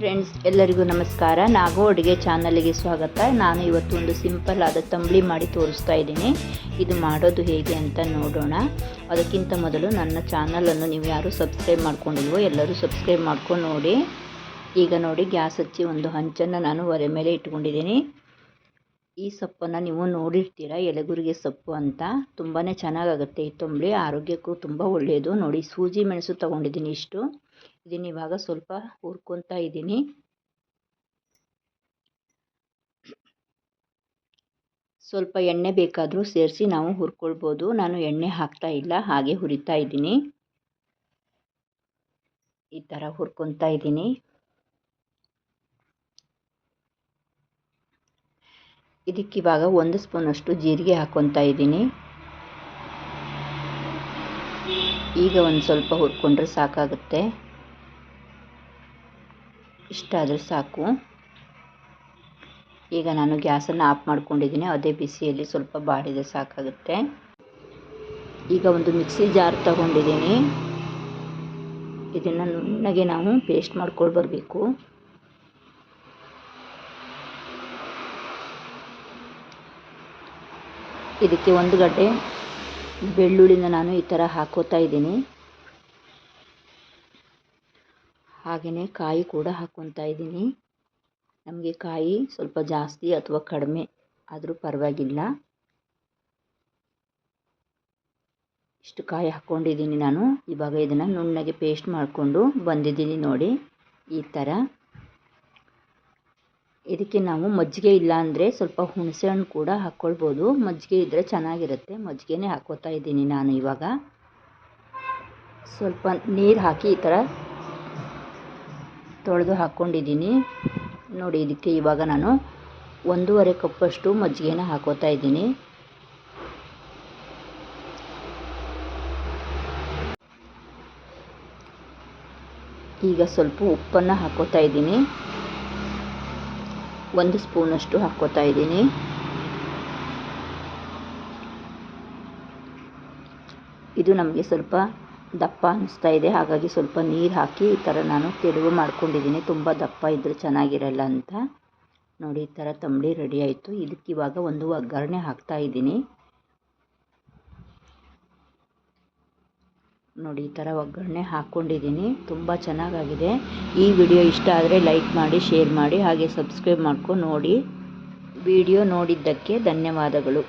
Friends ಎಲ್ಲರಿಗೂ ನಮಸ್ಕಾರ. ನಾಗೋ ಅಡುಗೆ ಚಾನಲ್ಗೆ ಸ್ವಾಗತ. ನಾನು ಇವತ್ತು ಒಂದು ಸಿಂಪಲ್ ಆದ ತಂಬಳಿ ಮಾಡಿ ತೋರಿಸ್ತಾ ಇದ್ದೀನಿ. ಇದು ಮಾಡೋದು ಹೇಗೆ ಅಂತ ನೋಡೋಣ. ಅದಕ್ಕಿಂತ ಮೊದಲು ನನ್ನ ಚಾನಲನ್ನು ನೀವು ಯಾರು ಸಬ್ಸ್ಕ್ರೈಬ್ ಮಾಡ್ಕೊಂಡಿಲ್ವೋ ಎಲ್ಲರೂ ಸಬ್ಸ್ಕ್ರೈಬ್ ಮಾಡ್ಕೊಂಡು ನೋಡಿ. ಈಗ ನೋಡಿ, ಗ್ಯಾಸ್ ಹಚ್ಚಿ ಒಂದು ಹಂಚನ್ನು ನಾನು ಒಲೆ ಮೇಲೆ ಇಟ್ಕೊಂಡಿದ್ದೀನಿ. ಈ ಸೊಪ್ಪನ್ನು ನೀವು ನೋಡಿರ್ತೀರ? ಎಲೆಗುರಿಗೆ ಸೊಪ್ಪು ಅಂತ. ತುಂಬಾ ಚೆನ್ನಾಗಾಗುತ್ತೆ ಈ ತಂಬಳಿ. ಆರೋಗ್ಯಕ್ಕೂ ತುಂಬ ಒಳ್ಳೆಯದು ನೋಡಿ, ಸೂಜಿ ಮೆಣಸು ತೊಗೊಂಡಿದ್ದೀನಿ ಇಷ್ಟು. ಇದನ್ನು ಇವಾಗ ಸ್ವಲ್ಪ ಹುರ್ಕೊತಾ ಇದ್ದೀನಿ. ಸ್ವಲ್ಪ ಎಣ್ಣೆ ಬೇಕಾದರೂ ಸೇರಿಸಿ ನಾವು ಹುರ್ಕೊಳ್ಬೋದು. ನಾನು ಎಣ್ಣೆ ಹಾಕ್ತಾ ಇಲ್ಲ, ಹಾಗೆ ಹುರಿತಾ ಇದ್ದೀನಿ. ಈ ಥರ ಹುರ್ಕೊತಾ ಇದ್ದೀನಿ. ಇದಕ್ಕಿವಾಗ ಒಂದು ಸ್ಪೂನಷ್ಟು ಜೀರಿಗೆ ಹಾಕ್ಕೊತಾ ಇದ್ದೀನಿ. ಈಗ ಒಂದು ಸ್ವಲ್ಪ ಹುರ್ಕೊಂಡ್ರೆ ಸಾಕಾಗುತ್ತೆ. ಇಷ್ಟಾದರೆ ಸಾಕು. ಈಗ ನಾನು ಗ್ಯಾಸನ್ನು ಆಫ್ ಮಾಡ್ಕೊಂಡಿದ್ದೀನಿ. ಅದೇ ಬಿಸಿಯಲ್ಲಿ ಸ್ವಲ್ಪ ಬಾಡಿದೆ ಸಾಕಾಗುತ್ತೆ. ಈಗ ಒಂದು ಮಿಕ್ಸಿ ಜಾರ್ ತಗೊಂಡಿದ್ದೀನಿ. ಇದನ್ನು ನುಣ್ಣಗೆ ನಾವು ಪೇಸ್ಟ್ ಮಾಡ್ಕೊಂಡು ಬರಬೇಕು. ಇದಕ್ಕೆ ಒಂದು ಗಡ್ಡೆ ಬೆಳ್ಳುಳ್ಳಿನ ನಾನು ಈ ಥರ ಹಾಕೋತಾ ಇದ್ದೀನಿ. ಹಾಗೆಯೇ ಕಾಯಿ ಕೂಡ ಹಾಕ್ಕೊತಾ ಇದ್ದೀನಿ. ನಮಗೆ ಕಾಯಿ ಸ್ವಲ್ಪ ಜಾಸ್ತಿ ಅಥವಾ ಕಡಿಮೆ ಆದರೂ ಪರವಾಗಿಲ್ಲ. ಇಷ್ಟು ಕಾಯಿ ಹಾಕ್ಕೊಂಡಿದ್ದೀನಿ ನಾನು. ಇವಾಗ ಇದನ್ನು ನುಣ್ಣಗೆ ಪೇಸ್ಟ್ ಮಾಡಿಕೊಂಡು ಬಂದಿದ್ದೀನಿ ನೋಡಿ ಈ ಥರ ಇದಕ್ಕೆ ನಾವು ಮಜ್ಜಿಗೆ ಇಲ್ಲ ಅಂದರೆ ಸ್ವಲ್ಪ ಹುಣಸೆ ಹಣ್ಣು ಕೂಡ ಹಾಕ್ಕೊಳ್ಬೋದು ಮಜ್ಜಿಗೆ ಇದ್ದರೆ ಚೆನ್ನಾಗಿರುತ್ತೆ. ಮಜ್ಜಿಗೆನೇ ಹಾಕೋತಾ ಇದ್ದೀನಿ ನಾನು ಇವಾಗ. ಸ್ವಲ್ಪ ನೀರು ಹಾಕಿ ಈ ಥರ ತೊಳೆದು ಹಾಕ್ಕೊಂಡಿದ್ದೀನಿ ನೋಡಿ, ಇದಕ್ಕೆ ಇವಾಗ ನಾನು ಒಂದೂವರೆ ಕಪ್ಪಷ್ಟು ಮಜ್ಜಿಗೆನ ಹಾಕೋತಾ ಇದ್ದೀನಿ. ಈಗ ಸ್ವಲ್ಪ ಉಪ್ಪನ್ನು ಹಾಕೋತಾ ಇದ್ದೀನಿ. ಒಂದು ಸ್ಪೂನಷ್ಟು ಹಾಕ್ಕೋತಾ ಇದ್ದೀನಿ. ಇದು ನಮಗೆ ಸ್ವಲ್ಪ ದಪ್ಪ ಅನ್ನಿಸ್ತಾ ಇದೆ. ಹಾಗಾಗಿ ಸ್ವಲ್ಪ ನೀರು ಹಾಕಿ ಈ ಥರ ನಾನು ತಿರುವು ಮಾಡ್ಕೊಂಡಿದ್ದೀನಿ. ತುಂಬ ದಪ್ಪ ಇದ್ದರೆ ಚೆನ್ನಾಗಿರಲ್ಲ ಅಂತ. ನೋಡಿ, ಈ ಥರ ತಂಬಳಿ ರೆಡಿ ಆಯಿತು. ಇದಕ್ಕಿವಾಗ ಒಂದು ಒಗ್ಗರಣೆ ಹಾಕ್ತಾ ಇದ್ದೀನಿ. ನೋಡಿ, ಈ ಥರ ಒಗ್ಗರಣೆ ಹಾಕ್ಕೊಂಡಿದ್ದೀನಿ. ತುಂಬ ಚೆನ್ನಾಗಾಗಿದೆ. ಈ ವಿಡಿಯೋ ಇಷ್ಟ ಆದರೆ ಲೈಕ್ ಮಾಡಿ, ಶೇರ್ ಮಾಡಿ, ಹಾಗೆ ಸಬ್ಸ್ಕ್ರೈಬ್ ಮಾಡ್ಕೊಂಡು ನೋಡಿ. ವಿಡಿಯೋ ನೋಡಿದ್ದಕ್ಕೆ ಧನ್ಯವಾದಗಳು.